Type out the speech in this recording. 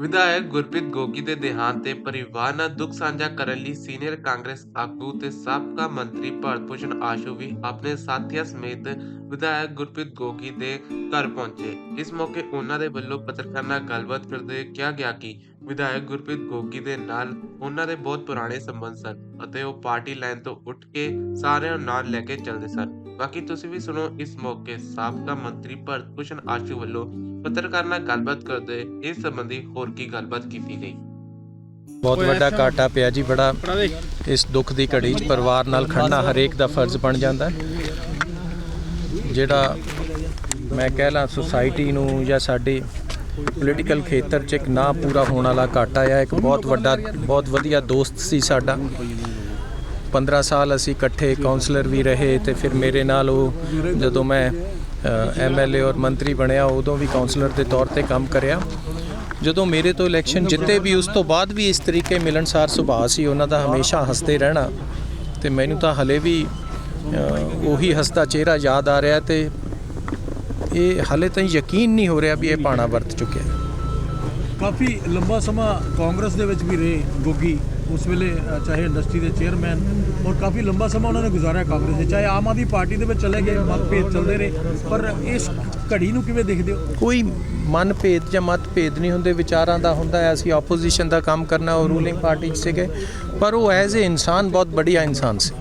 ਵਿਧਾਇਕ ਗੁਰਪ੍ਰੀਤ ਗੋਗੀ ਦੇ ਦੇਹਾਂਤ ਤੇ ਪਰਿਵਾਰ ਨਾਲ ਦੁੱਖ ਸਾਂਝਾ ਕਰਨ ਲਈ ਸੀਨੀਅਰ ਕਾਂਗਰਸ ਆਗੂ ਤੇ ਸਾਬਕਾ ਮੰਤਰੀ ਭਾਰਤ ਭੂਸ਼ਣ ਆਸ਼ੂ ਵੀ ਆਪਣੇ ਸਾਥੀਆਂ ਸਮੇਤ ਵਿਧਾਇਕ ਗੁਰਪ੍ਰੀਤ ਗੋਗੀ ਦੇ ਘਰ ਪਹੁੰਚੇ। ਇਸ ਮੌਕੇ ਉਹਨਾਂ ਦੇ ਵੱਲੋਂ ਪੱਤਰਕਾਰਾਂ ਨਾਲ ਗੱਲਬਾਤ ਕਰਦੇ ਹੋਏ ਕਿਹਾ ਗਿਆ ਕਿ ਵਿਧਾਇਕ ਗੁਰਪ੍ਰੀਤ ਗੋਗੀ ਦੇ ਨਾਲ ਉਹਨਾਂ ਦੇ ਬਹੁਤ ਪੁਰਾਣੇ ਸੰਬੰਧ ਸਨ ਅਤੇ ਉਹ ਪਾਰਟੀ ਲਾਈਨ ਤੋਂ ਉੱਠ ਕੇ ਸਾਰਿਆਂ ਨੂੰ ਨਾਲ ਲੈ ਕੇ ਚੱਲਦੇ ਸਨ। ਬਾਕੀ ਤੁਸੀਂ ਵੀ ਸੁਣੋ ਇਸ ਮੌਕੇ ਸਾਬਕਾ ਮੰਤਰੀ ਭਾਰਤ ਭੂਸ਼ਣ ਆਸ਼ੂ ਵੱਲੋਂ ਪੱਤਰਕਾਰਾਂ ਨਾਲ ਗੱਲਬਾਤ ਕਰਦੇ ਇਸ ਸੰਬੰਧੀ ਹੋਰ ਕੀ ਗੱਲਬਾਤ ਕੀਤੀ ਗਈ? ਬਹੁਤ ਵੱਡਾ ਘਾਟਾ ਪਿਆ ਜੀ ਬੜਾ। ਇਸ ਦੁੱਖ ਦੀ ਘੜੀ 'ਚ ਪਰਿਵਾਰ ਨਾਲ ਖੜਨਾ ਹਰੇਕ ਦਾ ਫਰਜ਼ ਬਣ ਜਾਂਦਾ। ਹੈ ਜਿਹੜਾ ਮੈਂ ਕਹਿ ਲਾਂ ਸੁਸਾਇਟੀ ਨੂੰ ਜਾਂ ਸਾਡੇ ਪੋਲੀਟੀਕਲ ਖੇਤਰ 'ਚ ਇੱਕ ਨਾ ਪੂਰਾ ਹੋਣ ਵਾਲਾ ਘਾਟਾ ਆ, ਇੱਕ ਬਹੁਤ ਵੱਡਾ, ਬਹੁਤ ਵਧੀਆ ਦੋਸਤ ਸੀ ਸਾਡਾ। 15 ਸਾਲ ਅਸੀਂ ਇਕੱਠੇ ਕਾਉਂਸਲਰ ਵੀ ਰਹੇ ਤੇ ਫਿਰ ਮੇਰੇ ਨਾਲ ਉਹ ਜਦੋਂ ਮੈਂ ਐਮਐਲਏ ਔਰ ਮੰਤਰੀ ਬਣਿਆ, ਉਦੋਂ ਵੀ ਕਾਉਂਸਲਰ ਦੇ ਤੌਰ ਤੇ ਕੰਮ ਕਰਿਆ। ਜਦੋਂ ਮੇਰੇ ਤੋਂ ਇਲੈਕਸ਼ਨ ਜਿੱਤੇ ਵੀ, ਉਸ ਤੋਂ ਬਾਅਦ ਵੀ ਇਸ ਤਰੀਕੇ ਮਿਲਣਸਾਰ ਸੁਭਾਅ ਸੀ, ਉਹਨਾਂ ਦਾ ਹਮੇਸ਼ਾ ਹੱਸਦੇ ਰਹਿਣਾ। ਤੇ ਮੈਨੂੰ ਤਾਂ ਹਲੇ ਵੀ ਉਹੀ ਹਸਦਾ ਚਿਹਰਾ ਯਾਦ ਆ ਰਿਹਾ ਤੇ ਇਹ ਹਲੇ ਤਾਂ ਯਕੀਨ ਨਹੀਂ ਹੋ ਰਿਹਾ ਵੀ ਇਹ ਪਾਣਾ ਵਰਤ ਚੁੱਕਿਆ ਕਾਫੀ ਲੰਬਾ ਸਮਾਂ ਕਾਂਗਰਸ ਦੇ ਵਿੱਚ ਵੀ ਰਹੇ ਗੋਗੀ ਉਸ ਵੇਲੇ ਚਾਹੇ ਇੰਡਸਟਰੀ ਦੇ ਚੇਅਰਮੈਨ ਔਰ ਕਾਫੀ ਲੰਬਾ ਸਮਾਂ ਉਹਨਾਂ ਨੇ ਗੁਜ਼ਾਰਿਆ ਕਾਂਗਰਸ ਦੇ ਚਾਹੇ ਆਮ ਆਦਮੀ ਪਾਰਟੀ ਦੇ ਵਿੱਚ ਚਲੇ ਗਏ ਮਤਭੇਦ ਚੱਲਦੇ ਰਹੇ ਪਰ ਇਸ ਘੜੀ ਨੂੰ ਕਿਵੇਂ ਦੇਖਦੇ ਹੋ? ਕੋਈ ਮਨ ਭੇਦ ਜਾਂ ਮਤ ਭੇਦ ਨਹੀਂ ਹੁੰਦੇ ਵਿਚਾਰਾਂ ਦਾ ਹੁੰਦਾ ਹੈ ਅਸੀਂ ਆਪੋਜੀਸ਼ਨ ਦਾ ਕੰਮ ਕਰਨਾ ਉਹ ਰੂਲਿੰਗ ਪਾਰਟੀ 'ਚ ਸੀਗੇ ਪਰ ਉਹ ਐਜ਼ ਅ ਇਨਸਾਨ ਬਹੁਤ ਬੜੀਆ ਇਨਸਾਨ ਸੀ।